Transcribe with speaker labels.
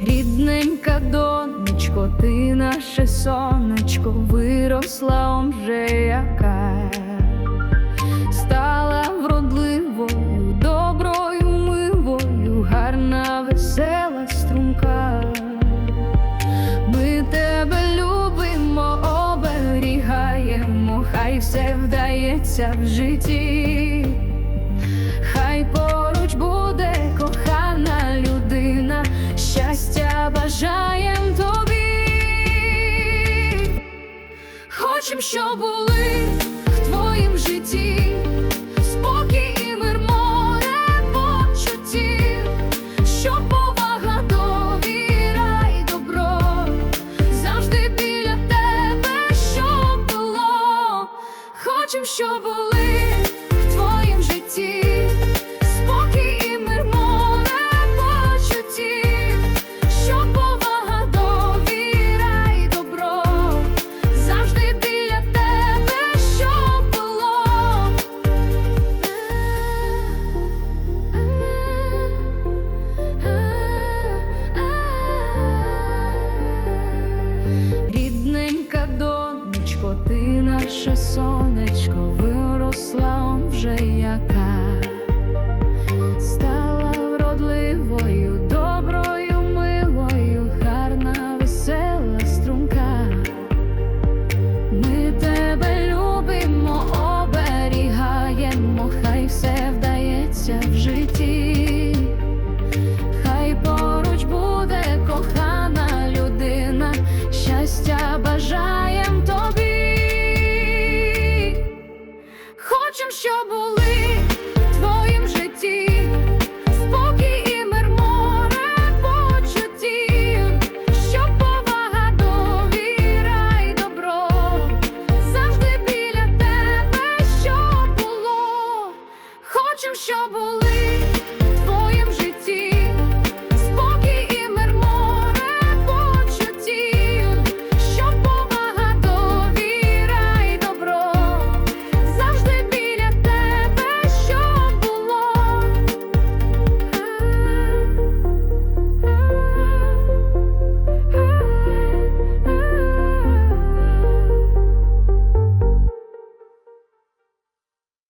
Speaker 1: Рідненька донечко, ти наше сонечко, виросла омже яка, все вдається в житті. Хай поруч буде кохана людина, щастя бажаєм тобі. Хочем, щоб були щоб були донечко, ти наше сонечко, виросла вже яка.